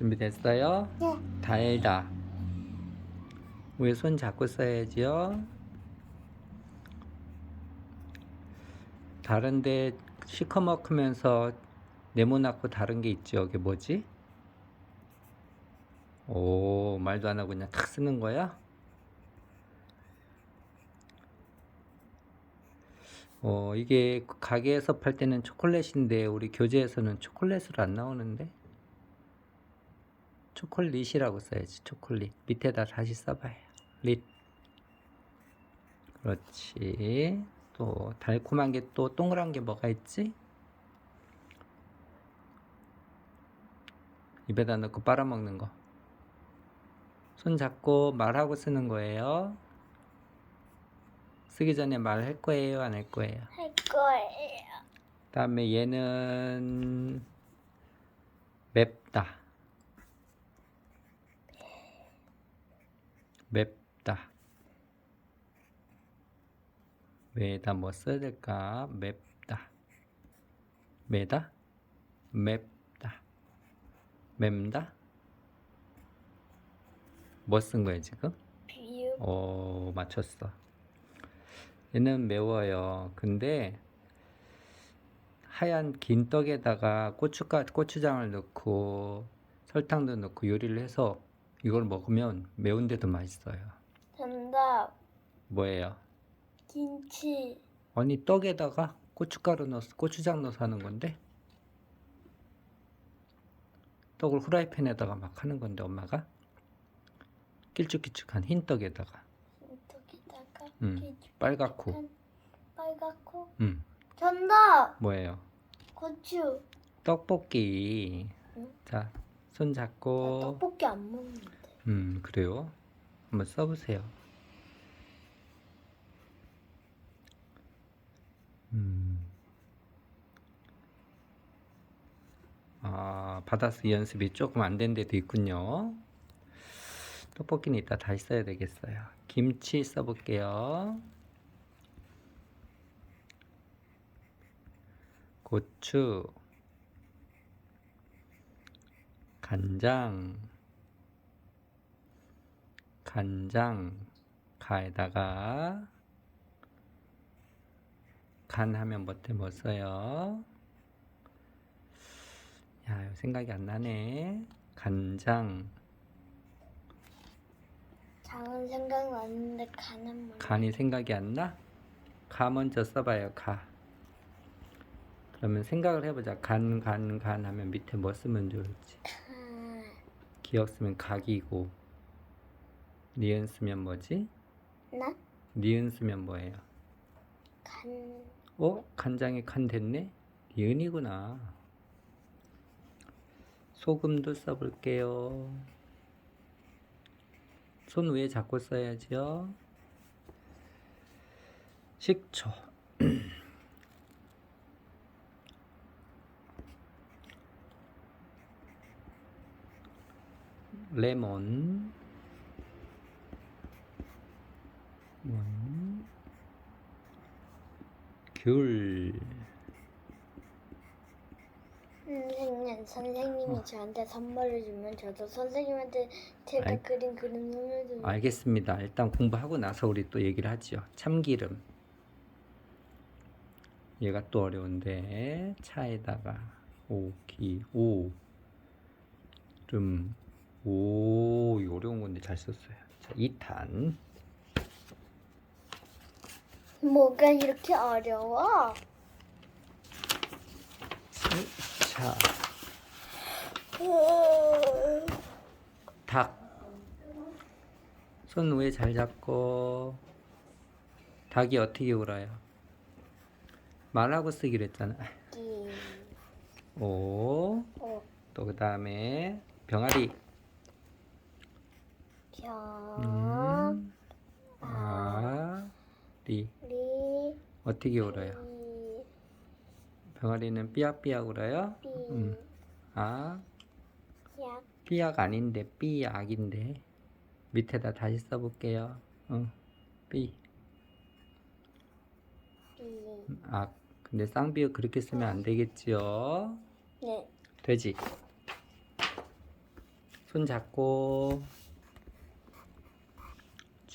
준비됐어요? 네. 달다. 위에 손 잡고 써야지요. 다른데 시커멓으면서 네모나고 다른 게 있죠. 이게 뭐지? 오, 말도 안 하고 그냥 탁 쓰는 거야? 어, 이게 가게에서 팔 때는 초콜릿인데 우리 교재에서는 초콜릿으로 안 나오는데? 초콜릿이라고 써야지. 초콜릿. 밑에다 다시 써봐요. 릿. 그렇지. 또 달콤한 게 또 동그란 게 뭐가 있지? 입에다 넣고 빨아먹는 거. 손 잡고 말하고 쓰는 거예요. 쓰기 전에 말할 거예요, 안 할 거예요? 할 거예요. 다음에 얘는 맵다. 맵다. 왜다 뭐 써야 될까? 맵다. 매다? 맵다. 맵다? 뭐 쓴 거야 지금? 비유. 오, 맞췄어. 얘는 매워요. 근데 하얀 긴 떡에다가 고춧가 고추장을 넣고 설탕도 넣고 요리를 해서 이걸 먹으면 매운데도 맛있어요. 정답. 뭐예요? 김치. 아니 떡에다가 고춧가루 넣어서 고추장 넣어서 하는 건데 떡을 후라이팬에다가 막 하는 건데 엄마가 길쭉길쭉한 흰 떡에다가 여기다가 음, 빨갛고 한 빨갛고. 음 정답. 뭐예요? 고추. 떡볶이 응? 자 손 나 잡고 떡볶이 안 먹는데. 음 그래요? 한번 써보세요 음. 아 받아서 연습이 조금 안 된 데도 있군요 떡볶이는 이따 다시 써야 되겠어요 김치 써볼게요 고추 간장 간장 가에다가 간 하면 뭐때 뭐 써요? 야 생각이 안 나네 간장 장은 생각나는데 간은 몰라. 간이 생각이 안 나? 가 먼저 써봐요 가 그러면 생각을 해보자 간 간 간 하면 밑에 뭐 쓰면 좋을지 간. 기억 쓰면 각이고 니은 쓰면 뭐지? 나? 니은 쓰면 뭐예요? 간. 어? 간장에 간 됐네? 니은이구나 소금도 써볼게요 손 위에 잡고 써야지요 식초 레몬 원, 귤 선생님, 선생님이 저한테 선물을 주면 저도 선생님한테 제가 아이. 그린 그림 선물 좀. 알겠습니다. 일단 공부하고 나서 우리 또 얘기를 하지요. 참기름. 얘가 또 어려운데 차에다가 오기 오름 오 이거 어려운 건데 잘 썼어요. 자 2탄 뭐가 이렇게 어려워? 자 닭. 손 위에 잘 잡고 닭이 어떻게 울어요? 말하고 쓰기로 했잖아. 기, 오. 오, 또 그 다음에 병아리. 병, 음. 아. 리. 리, 어떻게 울어요? 비, 병아리는 삐약삐약 울어요? 비, 음. 아. 약, 삐약 아닌데 삐약인데. 밑에다 다시 써볼게요. 응. 삐. 비. 아. 근데 쌍비읍 그렇게 쓰면 안 되겠지요? 네, 돼지. 손 잡고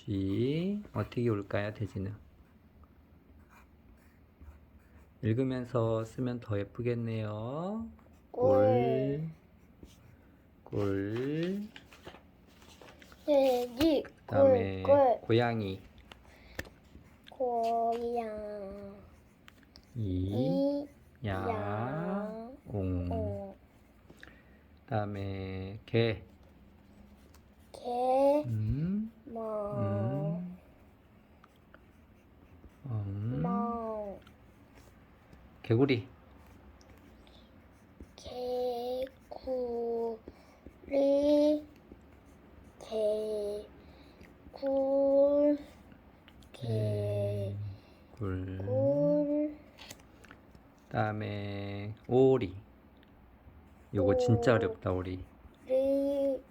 G 어떻게 올까요 돼지는 읽으면서 쓰면 더 예쁘겠네요 꼴, 꼴, 돼지. 그 다음에 꿀꿀. 고양이, 고양. 이, 이. 야, 양. 옹, 오. 그 다음에 개, 개. 음, 뭐. 음, 음, 멍. 개구리, 개구리. 개. 굴. 개. 굴, 굴. 그다음에 오리. 요거 진짜 오. 어렵다 오리. 리.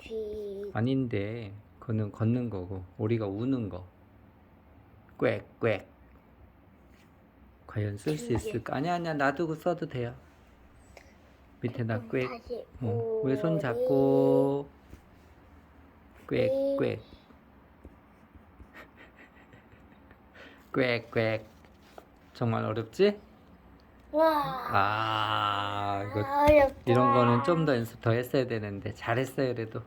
쥐. 아닌데 그거는 걷는 거고 오리가 우는 거. 꽥꽥. 과연 쓸 수. 있을까? 아니야 아니야 놔두고 써도 돼요. 밑에다 꽥. 어, 왜손 오리. 잡고 꽥 꽥. 꽥꽥. 정말 어렵지? 와. 아 이거 어렵다. 이런 거는 좀 더 연습 더 했어야 되는데 잘했어요 그래도